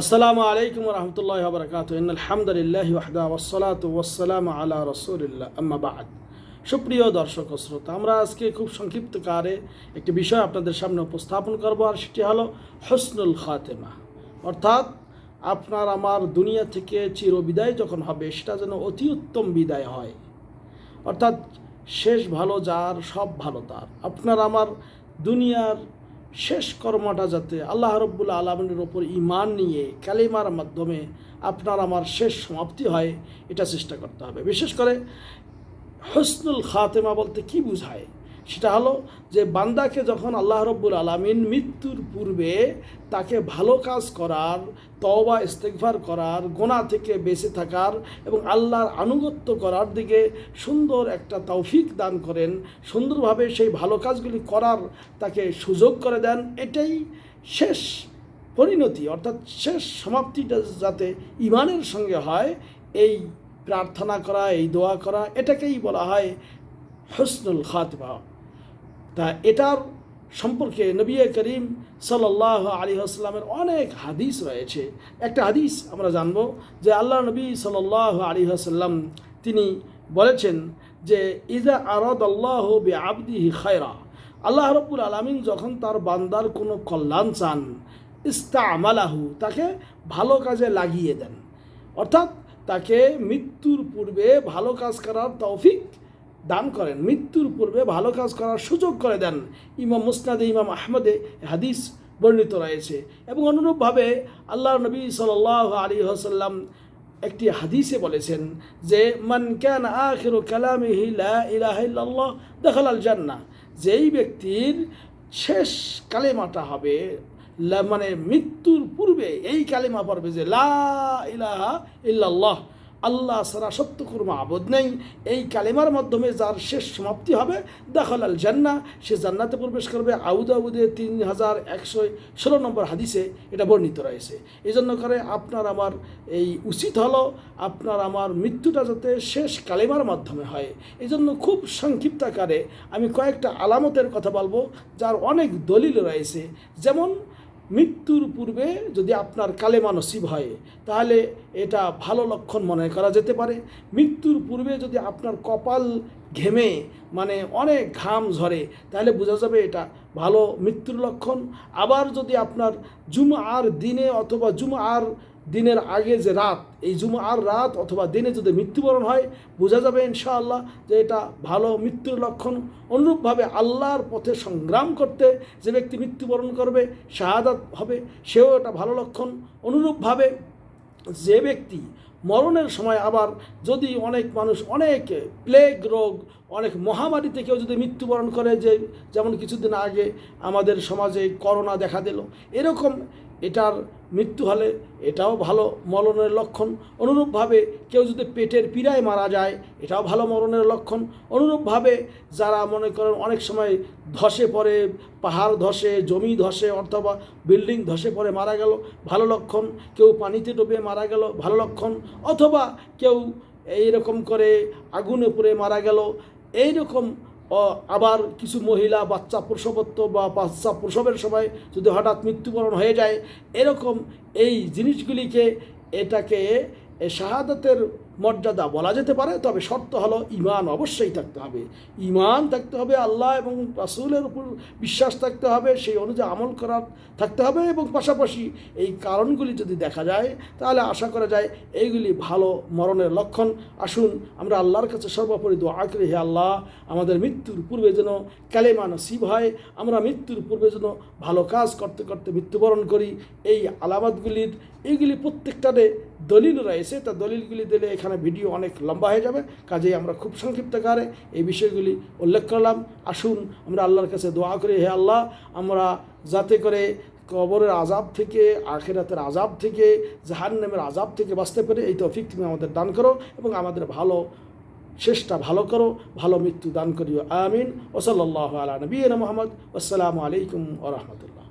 আসসালামু আলাইকুম রহমতুল্লাহ বরকাত আলহামদুলিল্লাহ ওয়াহদা ওয়াসালাত ওয়াসালাম আলা রসুলিল্লাহ। আম্মা বাদ। সুপ্রিয় দর্শক শ্রোতা, আমরা আজকে খুব সংক্ষিপ্ত কারে একটি বিষয় আপনাদের সামনে উপস্থাপন করব আর সেটি হলো হসনুল খাতেমা। অর্থাৎ আপনার আমার দুনিয়া থেকে চিরবিদায় যখন হবে, সেটা যেন অতি উত্তম বিদায় হয়। অর্থাৎ শেষ ভালো যার, সব ভালো তার। আপনার আমার দুনিয়ার শেষ কর্মটা যাতে আল্লাহ রব্বুল আলমিনের ওপর ইমান নিয়ে কালিমার মাধ্যমে আপনার আমার শেষ সমাপ্তি হয়, এটা চেষ্টা করতে হবে। বিশেষ করে হসনুল খাতেমা বলতে কি বুঝায়? সেটা হলো যে বান্দাকে যখন আল্লাহ রব্বুল আলমিন মৃত্যুর পূর্বে তাকে ভালো কাজ করার, তওবা ইস্তেকভার করার গোনা থেকে বেঁচে থাকার এবং আল্লাহর আনুগত্য করার দিকে সুন্দর একটা তৌফিক দান করেন, সুন্দরভাবে সেই ভালো কাজগুলি করার তাকে সুযোগ করে দেন, এটাই শেষ পরিণতি, অর্থাৎ শেষ সমাপ্তিটা যাতে ইমানের সঙ্গে হয়, এই প্রার্থনা করা, এই দোয়া করা, এটাকেই বলা হয় হসনুল খাতমা। তা এটার সম্পর্কে নবী করিম সাল্লাহ আলী আসলামের অনেক হাদিস রয়েছে। একটা হাদিস আমরা জানব যে আল্লাহ নবী সাল্লাহ আলী আসাল্লাম তিনি বলেছেন যে ইজা আরদ আল্লাহ বে আবদিহি খায়রা। আল্লাহ রব্বুল আলমিন যখন তার বান্দার কোনো কল্যাণ চান ইস্তা আমালাহু তাকে ভালো কাজে লাগিয়ে দেন। অর্থাৎ তাকে মৃত্যুর পূর্বে ভালো কাজ করার তৌফিক দান করেন। মৃত্যুর পূর্বে ভালো কাজ করার সুযোগ করে দেন। ইমাম মুসনাদে ইমাম আহমদে হাদিস বর্ণিত রয়েছে। এবং অনুরূপভাবে আল্লাহ নবী সাল আলী হাসাল্লাম একটি হাদিসে বলেছেন যে, মান ক্যান আখির কালামিহি ইলাহা দেখাল যেই ব্যক্তির শেষ কালেমাটা হবে মানে মৃত্যুর পূর্বে এই কালেমা পড়বে যে, লা ইলাহা ইল্লাল্লাহ। আল্লাহ সারা সত্য কুরমা আবদ নেই। এই কালেমার মাধ্যমে যার শেষ সমাপ্তি হবে, দাখল আল জান্না সে জান্নাতে প্রবেশ করবে। আউদ আউদে তিন হাজার একশো ষোলো নম্বর হাদিসে এটা বর্ণিত রয়েছে। এই জন্য করে আপনার আমার এই উচিত হলো, আপনার আমার মৃত্যুটা যাতে শেষ কালেমার মাধ্যমে হয়। এই জন্য খুব সংক্ষিপ্ত আকারে আমি কয়েকটা আলামতের কথা বলব, যার অনেক দলিল রয়েছে। যেমন মৃত্যুর পূর্বে যদি আপনার কালেমা নসিব হয়, তাহলে এটা ভালো লক্ষণ মনে করা যেতে পারে। মৃত্যুর পূর্বে যদি আপনার কপাল ঘেমে মানে অনেক ঘাম ঝরে, তাহলে বোঝা যাবে এটা ভালো মৃত্যুর লক্ষণ। আবার যদি আপনার জুম আর দিনে অথবা জুম আর দিনের আগে যে রাত, এই জুমা আর রাত অথবা দিনে যদি মৃত্যুবরণ হয়, বোঝা যাবে ইনশাআল্লাহ যে এটা ভালো মৃত্যুর লক্ষণ। অনুরূপভাবে আল্লাহর পথে সংগ্রাম করতে যে ব্যক্তি মৃত্যুবরণ করবে, শাহাদাত হবে, সেও এটা ভালো লক্ষণ। অনুরূপভাবে যে ব্যক্তি মরণের সময় আবার যদি অনেক মানুষ, অনেক প্লেগ রোগ, অনেক মহামারীতে কেউ যদি মৃত্যুবরণ করে, যে যেমন কিছুদিন আগে আমাদের সমাজে করোনা দেখা দিল, এরকম এটার মৃত্যু হলে এটাও ভালো মরণের লক্ষণ। অনুরূপভাবে কেউ যদি পেটের পীড়ায় মারা যায়, এটাও ভালো মরণের লক্ষণ। অনুরূপভাবে যারা মনে করেন অনেক সময় ধসে পড়ে, পাহাড় ধসে, জমি ধসে অথবা বিল্ডিং ধসে পড়ে মারা গেল, ভালো লক্ষণ। কেউ পানিতে ডুবে মারা গেল, ভালো লক্ষণ। অথবা কেউ এইরকম করে আগুনে পুড়ে মারা গেল, এইরকম আবার কিছু মহিলা বাচ্চা প্রসবত্ব বা বাচ্চা প্রসবের সময় যদি হঠাৎ মৃত্যুবরণ হয়ে যায়, এরকম এই জিনিসগুলিকে এটাকে শাহাদাতের মর্যাদা বলা যেতে পারে, তবে শর্ত হলো ইমান অবশ্যই থাকতে হবে। ইমান থাকতে হবে আল্লাহ এবং রাসুলের উপর বিশ্বাস থাকতে হবে, সেই অনুযায়ী আমল করার থাকতে হবে এবং পাশাপাশি এই কারণগুলি যদি দেখা যায়, তাহলে আশা করা যায় এইগুলি ভালো মরণের লক্ষণ। আসুন আমরা আল্লাহর কাছে সর্বোপরি দোয়া করি, হে আল্লাহ, আমাদের মৃত্যুর পূর্বে যেন কালেমা নসিব হয়, আমরা মৃত্যুর পূর্বে যেন ভালো কাজ করতে করতে মৃত্যুবরণ করি। এই আলামতগুলির এইগুলি প্রত্যেকটাতে দলিল রয়েছে তা দলিলগুলি দিলে এখানে ভিডিও অনেক লম্বা হয়ে যাবে, কাজেই আমরা খুব সংক্ষিপ্ত কারে এই বিষয়গুলি উল্লেখ করলাম। আসুন, আমরা আল্লাহর কাছে দোয়া করি, হে আল্লাহ, আমরা যাতে করে কবরের আজাব থেকে, আখেরাতের আজাব থেকে, জাহান্নামের আজাব থেকে বাঁচতে পারে, এই তৌফিক তুমি আমাদের দান করো এবং আমাদের ভালো শেষটা ভালো করো, ভালো মৃত্যু দান করিও। আমিন। ওসল্লাহ আলা নবীন মোহাম্মদ। আসসালামু আলাইকুম ও রহমতুল্লাহ।